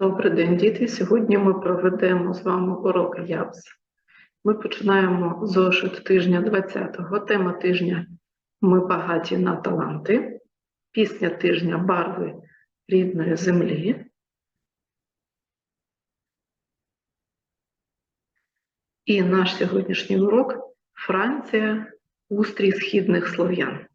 Добрий день, діти. Сьогодні ми проведемо з вами урок ЯПС. Ми починаємо зошит тижня 20-го. Тема тижня Ми багаті на таланти. Пісня тижня Барви рідної землі. І наш сьогоднішній урок Франція, устрій східних слов'ян.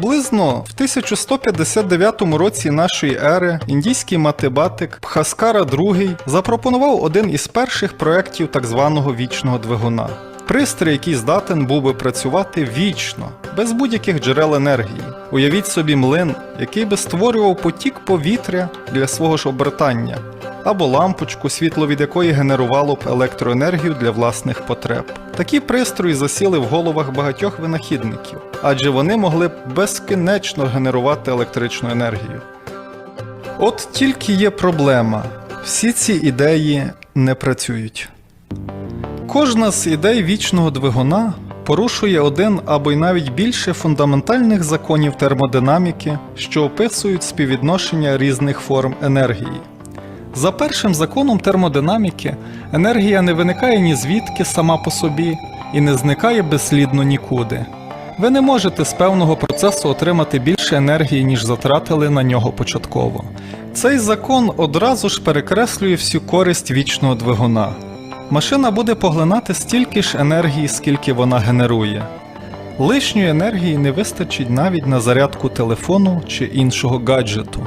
Приблизно в 1159 році нашої ери індійський математик Бхаскара II запропонував один із перших проєктів так званого вічного двигуна. Пристрій, який здатен був би працювати вічно, без будь-яких джерел енергії. Уявіть собі млин, який би створював потік повітря для свого ж обертання, або лампочку, світло від якої генерувало б електроенергію для власних потреб. Такі пристрої засіли в головах багатьох винахідників, адже вони могли б безкінечно генерувати електричну енергію. От тільки є проблема: всі ці ідеї не працюють. Кожна з ідей вічного двигуна порушує один або й навіть більше фундаментальних законів термодинаміки, що описують співвідношення різних форм енергії. За першим законом термодинаміки енергія не виникає ні звідки сама по собі і не зникає безслідно нікуди. Ви не можете з певного процесу отримати більше енергії, ніж затратили на нього початково. Цей закон одразу ж перекреслює всю користь вічного двигуна. Машина буде поглинати стільки ж енергії, скільки вона генерує. Лишньої енергії не вистачить навіть на зарядку телефону чи іншого гаджету.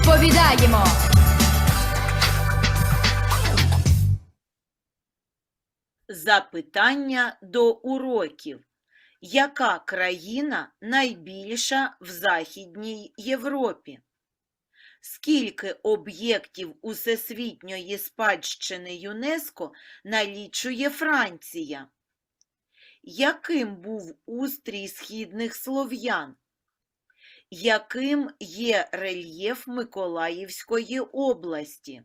Відповідаємо. Запитання до уроків. Яка країна найбільша в Західній Європі? Скільки об'єктів Усесвітньої спадщини ЮНЕСКО налічує Франція? Яким був устрій східних слов'ян? Яким є рельєф Миколаївської області?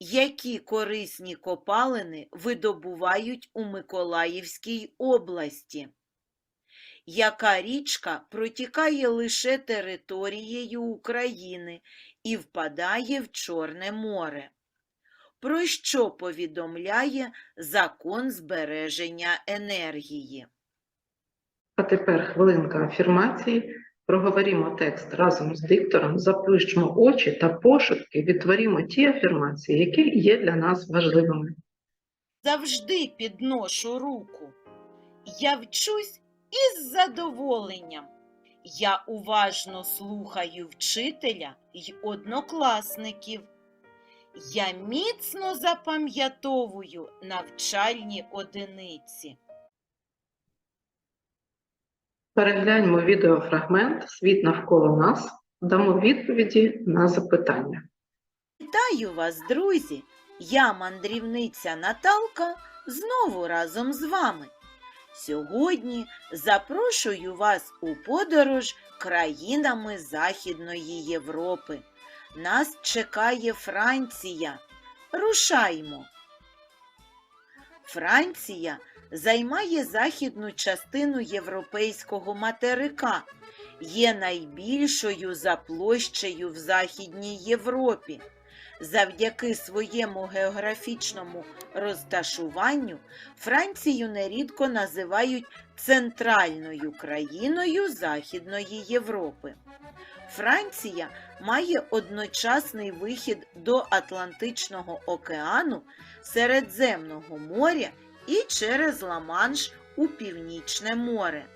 Які корисні копалини видобувають у Миколаївській області? Яка річка протікає лише територією України і впадає в Чорне море? Про що повідомляє закон збереження енергії? А тепер хвилинка афірмації. Проговоримо текст разом з диктором, заплющимо очі та пошепки відтворімо ті афірмації, які є для нас важливими. Завжди підношу руку. Я вчусь із задоволенням. Я уважно слухаю вчителя й однокласників. Я міцно запам'ятовую навчальні одиниці. Перегляньмо відеофрагмент Світ навколо нас, дамо відповіді на запитання. Вітаю вас, друзі! Я мандрівниця Наталка знову разом з вами. Сьогодні запрошую вас у подорож країнами Західної Європи. Нас чекає Франція. Рушаймо. Франція займає західну частину європейського материка, є найбільшою за площею в Західній Європі. Завдяки своєму географічному розташуванню Францію нерідко називають центральною країною Західної Європи. Франція має одночасний вихід до Атлантичного океану, Середземного моря і через Ла-Манш у Північне море.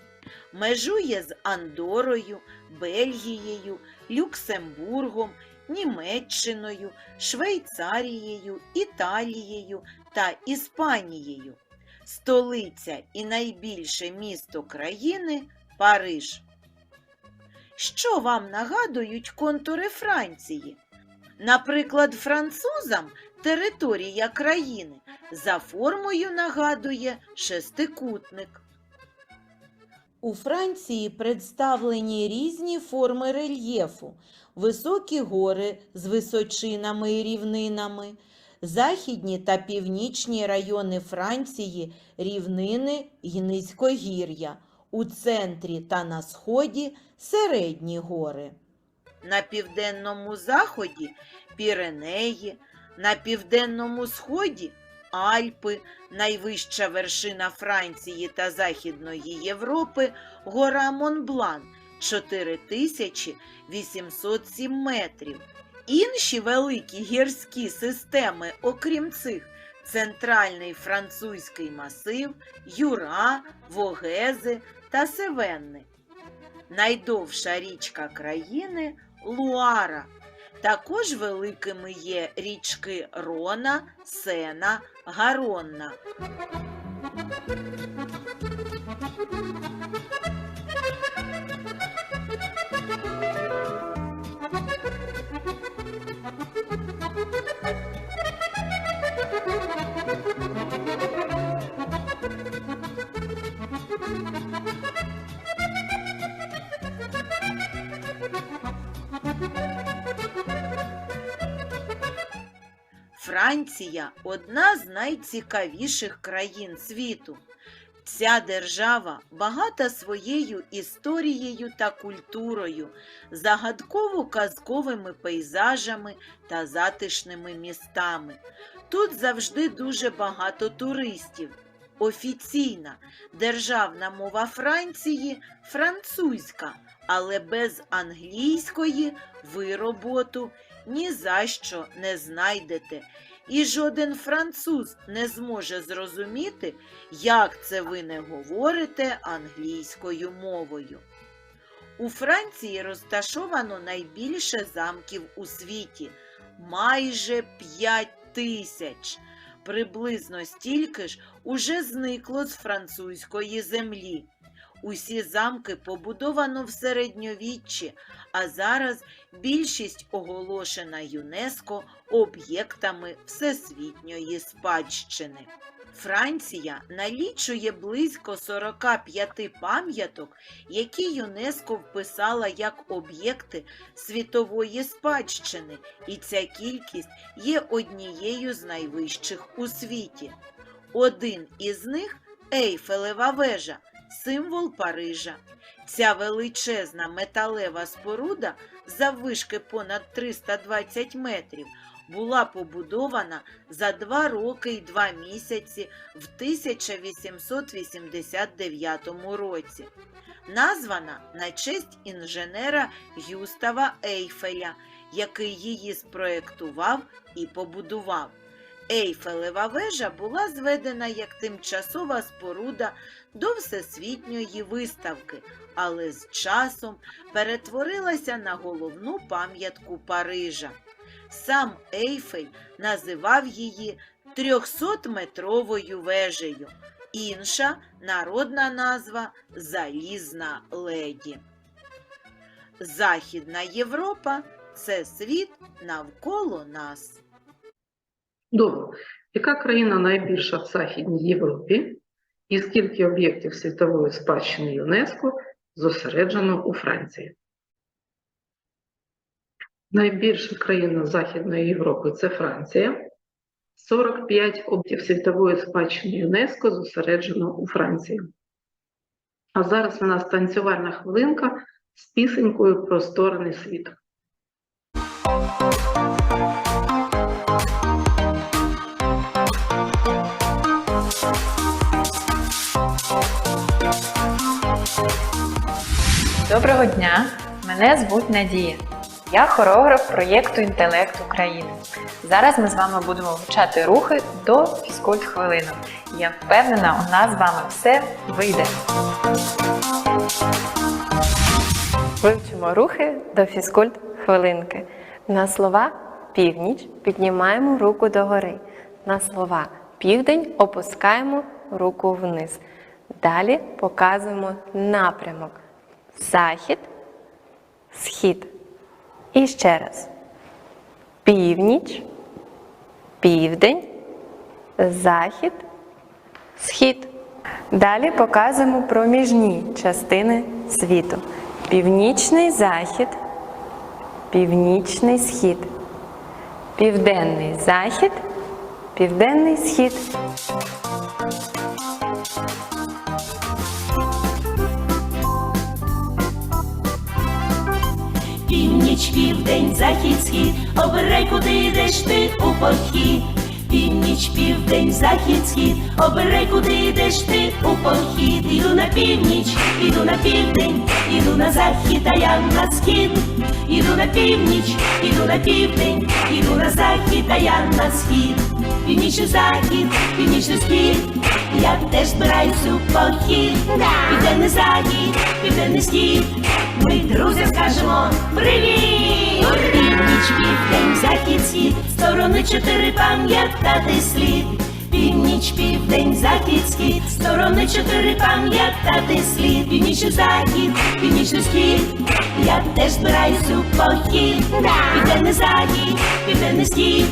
Межує з Андорою, Бельгією, Люксембургом, Німеччиною, Швейцарією, Італією та Іспанією. Столиця і найбільше місто країни Париж. Що вам нагадують контури Франції? Наприклад, французам територія країни за формою нагадує шестикутник. У Франції представлені різні форми рельєфу, високі гори з височинами і рівнинами, західні та північні райони Франції рівнини й низькогір'я, у центрі та на сході середні гори. На південному заході Піренеї, на південному сході Альпи, найвища вершина Франції та Західної Європи гора Монблан 4807 метрів. Інші великі гірські системи, окрім цих, центральний французький масив, Юра, Вогези та Севенни. Найдовша річка країни Луара. Також великими є річки Рона, Сена, Гаронна. Франція одна з найцікавіших країн світу. Ця держава багата своєю історією та культурою, загадково-казковими пейзажами та затишними містами. Тут завжди дуже багато туристів. Офіційна державна мова Франції французька, але без англійської ви роботу ні за що не знайдете. І жоден француз не зможе зрозуміти, як це ви не говорите англійською мовою. У Франції розташовано найбільше замків у світі майже 5 тисяч. Приблизно стільки ж уже зникло з французької землі. Усі замки побудовано в середньовіччі, а зараз більшість оголошена ЮНЕСКО об'єктами всесвітньої спадщини. Франція налічує близько 45 пам'яток, які ЮНЕСКО вписала як об'єкти світової спадщини, і ця кількість є однією з найвищих у світі. Один із них Ейфелева вежа, символ Парижа. Ця величезна металева споруда заввишки понад 320 метрів була побудована за два роки й два місяці в 1889 році. Названа на честь інженера Гюстава Ейфеля, який її спроєктував і побудував. Ейфелева вежа була зведена як тимчасова споруда до всесвітньої виставки, але з часом перетворилася на головну пам'ятку Парижа. Сам Ейфель називав її 300-метровою вежею. Інша народна назва Залізна леді. Західна Європа це світ навколо нас. Добре. Яка країна найбільша в Західній Європі? І скільки об'єктів світової спадщини ЮНЕСКО зосереджено у Франції? Найбільша країна Західної Європи це Франція. 45 об'єктів світової спадщини ЮНЕСКО зосереджено у Франції. А зараз у нас танцювальна хвилинка з пісенькою про сторони світу. Доброго дня! Мене звуть Надія. Я хореограф проєкту Інтелект України. Зараз ми з вами будемо вивчати рухи до фізкульт хвилинок. Я впевнена, у нас з вами все вийде. Вивчимо рухи до фізкульт хвилинки. На слова північ піднімаємо руку догори. На слова південь опускаємо руку вниз. Далі показуємо напрямок. Захід, схід. І ще раз. Північ, південь, захід, схід. Далі показуємо проміжні частини світу. Північний захід, північний схід, південний захід, південний схід. Північ, південь, захід, схід, обирай, куди йдеш ти у похід. Північ, південь, захід, схід, обирай, куди йдеш ти у похід. Іду на північ, іду на південь, іду на захід, а я на схід. Іду на північ, іду на південь, іду на захід, а я на схід. Північний захід, північний схід, я теж збираюсь у похід. Південний захід, південний схід, ми друзям скажемо привіт! Північ, південь, захід, схід, сторони чотири пам'ятати слід. Північ, південь, захід, схід, сторони чотири пам'ятати слід. Північний захід, північний схід, я теж збираюсь у похід. Південний захід, південний схід,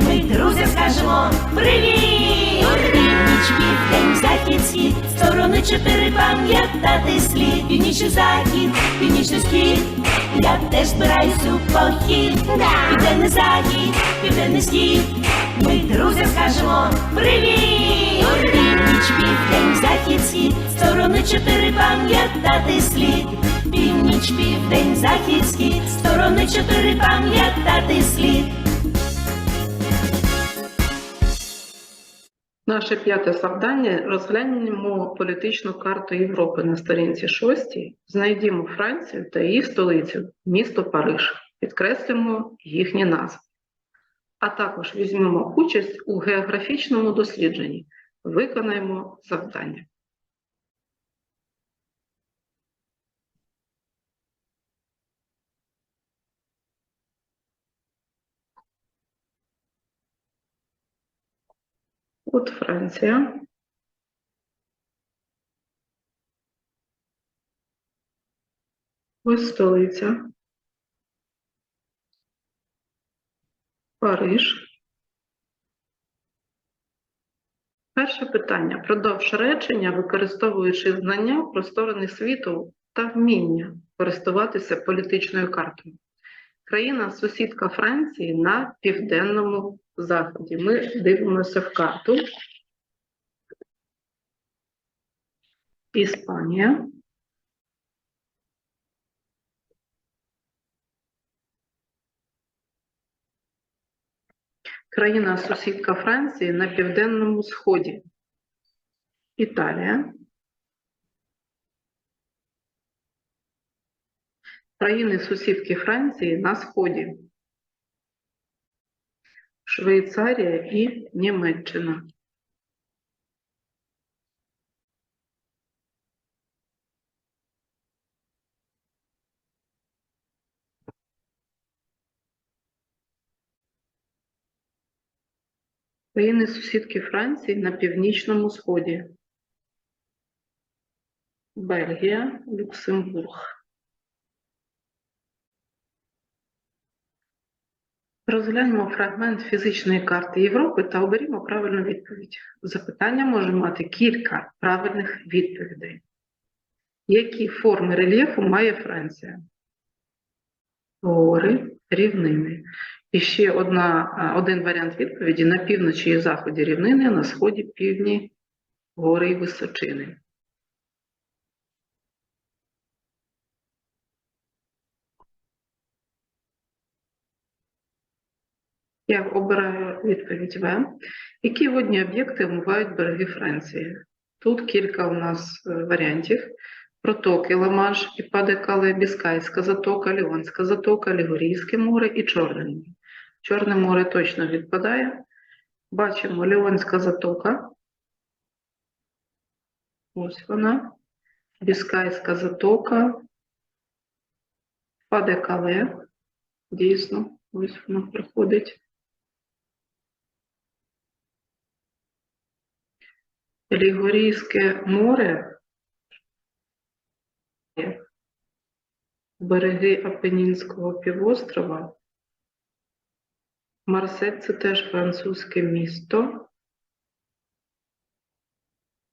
ми друзям скажемо привіт! Північ, південь, захід, схід, сторони чотири пам'ятати слід. Північний захід, північний схід, я теж збираюсь у похід. Південний захід, південний схід, ми друзям скажемо привіт! Північ, південь, захід, схід, сторони чотири пам'ятати слід. Північ, південь, захід, схід, сторони чотири пам'ятати слід. Наше п'яте завдання розглянемо політичну карту Європи на сторінці 6. Знайдімо Францію та її столицю, місто Париж. Підкреслимо їхні назви. А також візьмемо участь у географічному дослідженні. Виконаємо завдання. От Франція. Ось столиця. Париж. Перше питання. Продовж речення, використовуючи знання про сторони світу та вміння користуватися політичною картою. Країна сусідка Франції на південному заході. Ми дивимося в карту. Іспанія. Країна сусідка Франції на південному сході. Італія. Країни сусідки Франції на сході. Швейцарія і Німеччина. Країни сусідки Франції на північному сході. Бельгія, Люксембург. Розглянемо фрагмент фізичної карти Європи та оберімо правильну відповідь. Запитання може мати кілька правильних відповідей. Які форми рельєфу має Франція? Гори, рівнини. І ще одна, один варіант відповіді на півночі і заході рівнини, на сході півдні гори і височини. Я обираю відповідь В. Які водні об'єкти омивають береги Франції? Тут кілька у нас е, варіантів. Протоки Ла-Манш Падекале, Біскайська затока, Ліонська затока, Лігурійське море і Чорне море. Чорне море точно відпадає. Бачимо Ліонська затока. Ось вона. Біскайська затока. Паде-Кале. Дійсно, ось воно проходить. Лігорійське море. Береги Апенінського півострова. Марсель це теж французьке місто.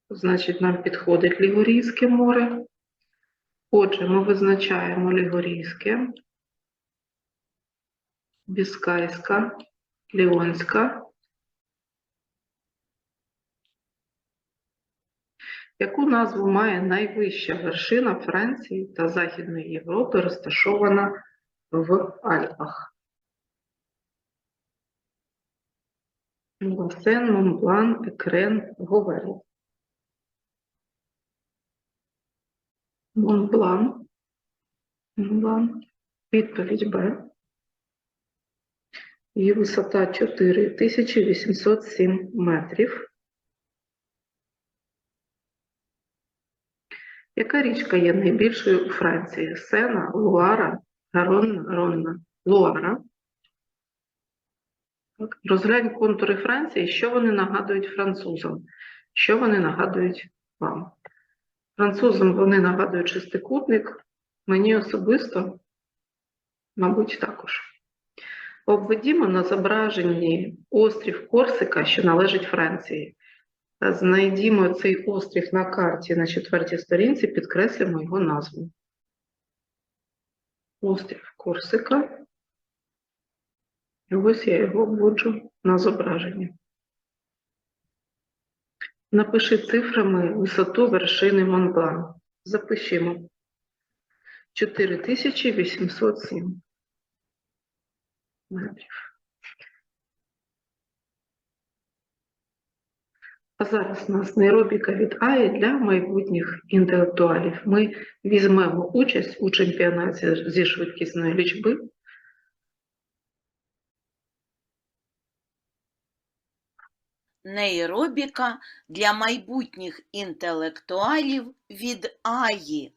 Значить, нам підходить Лігорійське море. Отже, ми визначаємо Лігорійське, Біскайська, Ліонська. Яку назву має найвища вершина Франції та Західної Європи, розташована в Альпах? Ласен, Монблан, Екрен, Говерло. Монблан. Монблан. Відповідь Б. Її висота 4807 метрів. Яка річка є найбільшою у Франції? Сена, Луара, Гарон, Ронна, Луара. Розглянь контури Франції, що вони нагадують французам, що вони нагадують вам. Французам вони нагадують шестикутник, мені особисто, мабуть, також. Обведімо на зображенні острів Корсика, що належить Франції. Знайдімо цей острів на карті на четвертій сторінці, підкреслимо його назву. Острів Корсика. І ось я його обводжу на зображенні. Напиши цифрами висоту вершини Монблан. Запишімо. 4807 метрів. Зараз у нас нейробіка від АІ для майбутніх інтелектуалів. Ми візьмемо участь у чемпіонаті зі швидкісної лічби. Нейробіка для майбутніх інтелектуалів від Аї.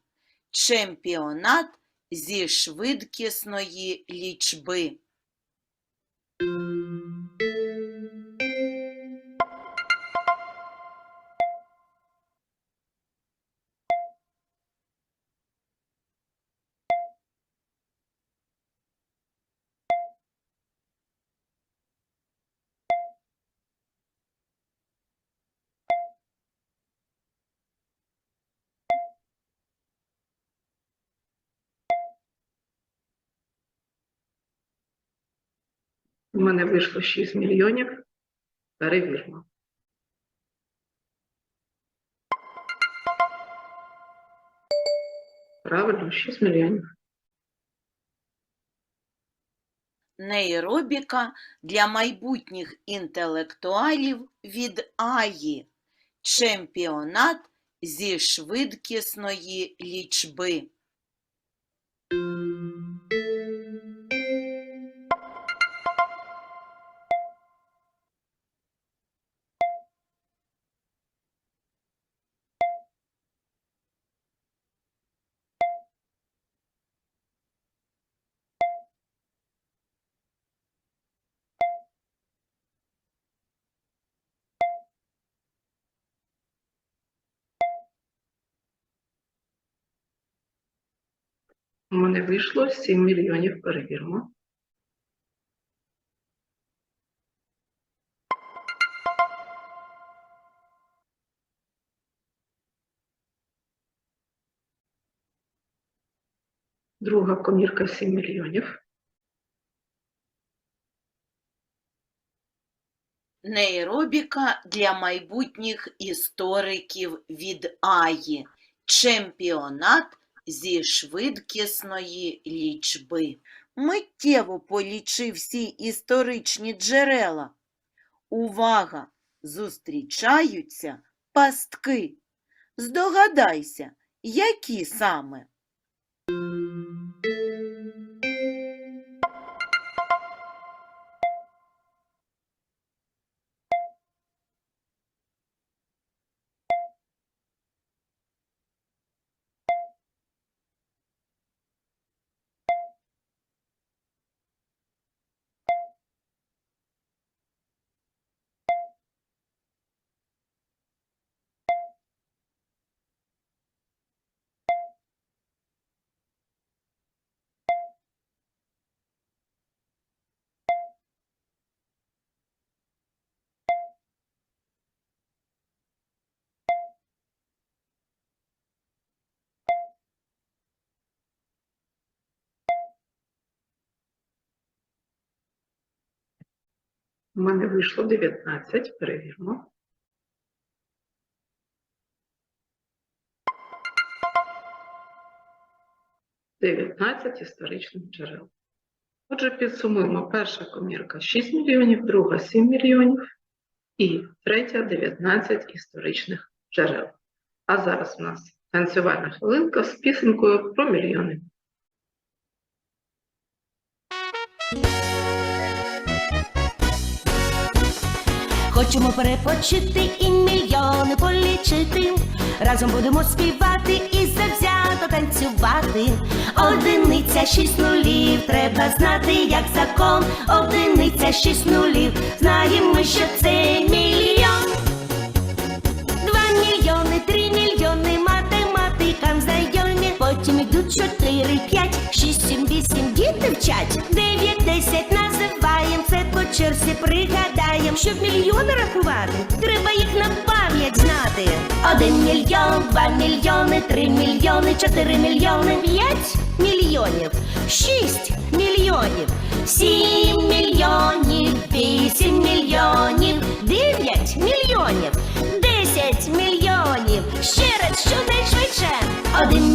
Чемпіонат зі швидкісної лічби. У мене вийшло 6 мільйонів. Перевірмо. Правильно, 6 мільйонів. Нейробіка для майбутніх інтелектуалів від Аї. Чемпіонат зі швидкісної лічби. У мене вийшло 7 мільйонів. Перевірмо. Друга комірка 7 мільйонів. Нейробіка для майбутніх істориків від Аї. Чемпіонат зі швидкісної лічби. Миттєво полічи всі історичні джерела. Увага! Зустрічаються пастки. Здогадайся, які саме? У мене вийшло 19, перевіримо. Дев'ятнадцять історичних джерел. Отже, підсумуємо. Перша комірка 6 мільйонів, друга 7 мільйонів і третя 19 історичних джерел. А зараз у нас танцювальна хвилинка з пісенькою про мільйони. Хочемо перепочити і мільйони полічити. Разом будемо співати і завзято танцювати. Одиниця шість нулів, треба знати, як закон. Одиниця шість нулів, знаємо ми, що це мільйон. Два мільйони, три мільйони, математикам знайомі. Потім йдуть чотири, п'ять, шість, сім, вісім, діти вчать. Дев'ять, десять називаєм, це по черзі пригадаєм. Щоб мільйони рахувати, треба їх на пам'ять знати. Один мільйон, два мільйони, три мільйони, чотири мільйони, п'ять мільйонів, шість мільйонів, сім мільйонів, вісім мільйонів,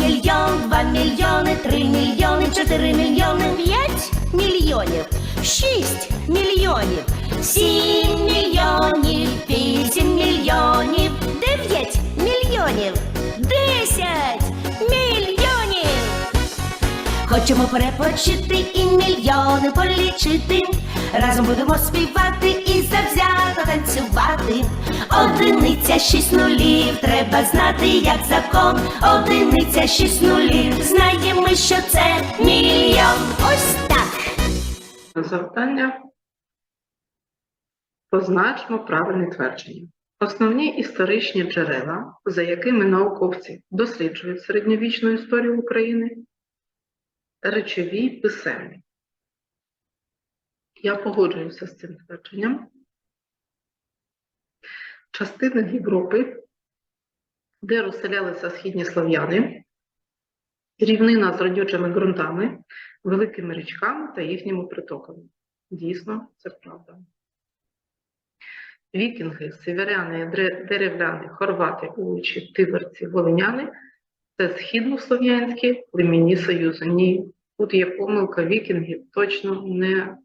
мільйон, два мільйони, три мільйони, чотири мільйони, п'ять мільйонів, шість мільйонів, сім мільйонів, вісім мільйонів, дев'ять мільйонів, десять мільйонів. Хочемо перепочити і мільйони полічити. Разом будемо співати і завзято танцювати. Одиниця шість нулів, треба знати, як закон. Одиниця шість нулів, знаємо, що це мільйон. Ось так. Завдання. Позначмо правильне твердження. Основні історичні джерела, за якими науковці досліджують середньовічну історію України, речові й писемні. Я погоджуюся з цим твердженням. Частина Європи, де розселялися східні слав'яни, рівнина з родючими ґрунтами, великими річками та їхніми притоками. Дійсно, це правда. Вікінги, северяни, деревляни, хорвати, уличі, тиверці, волиняни це східнослов'янські племінні союзи. Ні, тут є помилка вікінгів, точно не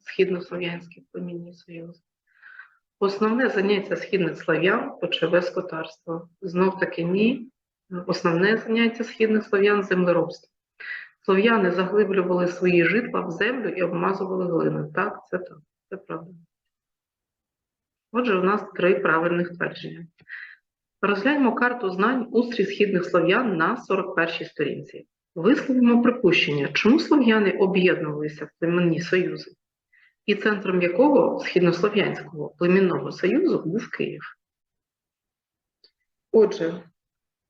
східнослов'янські племінні союзи. Основне заняття східних слав'ян почове скотарство. Знов таки ні. Основне заняття східних слав'ян землеробство. Слов'яни заглиблювали свої житла в землю і обмазували глиною. Так, це так, це правда. Отже, у нас три правильних твердження. Розгляньмо карту знань устрій східних слов'ян на 41-й сторінці. Висловимо припущення, чому слов'яни об'єднувалися в племінні союзи, і центром якого східнослов'янського племінного союзу був Київ. Отже,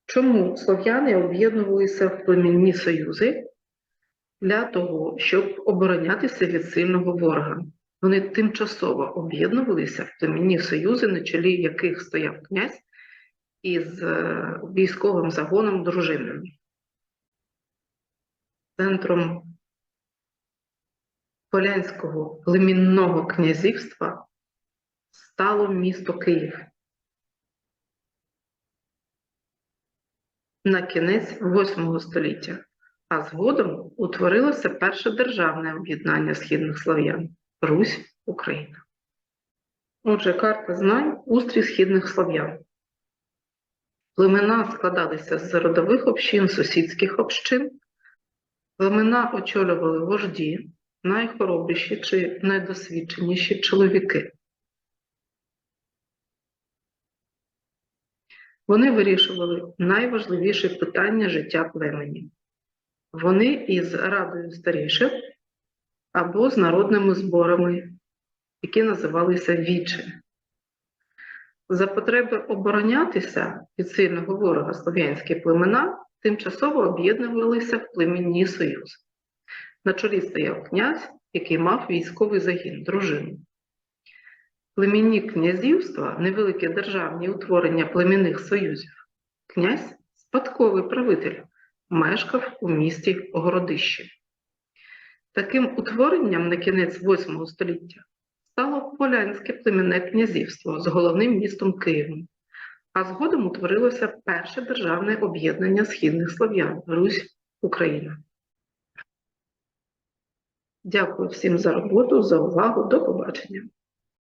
чому слов'яни об'єднувалися в племінні союзи? Для того, щоб оборонятися від сильного ворога. Вони тимчасово об'єднувалися в племінні союзи, на чолі яких стояв князь із е, військовим загоном дружинами. Центром Полянського племінного князівства стало місто Київ. На кінець 8 століття, а згодом утворилося перше державне об'єднання східних слав'ян Русь Україна. Отже, карта знань устрій східних слав'ян. Племена складалися з родових общин, сусідських общин. Племена очолювали вожді, найхоробріші чи найдосвідченіші чоловіки. Вони вирішували найважливіші питання життя племені. Вони із радою старіших або з народними зборами, які називалися вічі. За потреби оборонятися від сильного ворога слов'янські племена тимчасово об'єднувалися в племінні союзи. На чолі стояв князь, який мав військовий загін, дружину. Племінні князівства, невеликі державні утворення племінних союзів. Князь спадковий правитель, мешкав у місті Городище. Таким утворенням на кінець VIII століття стало Полянське племінне князівство з головним містом Києвом, а згодом утворилося перше державне об'єднання східних слов'ян Русь Україна. Дякую всім за роботу, за увагу. До побачення.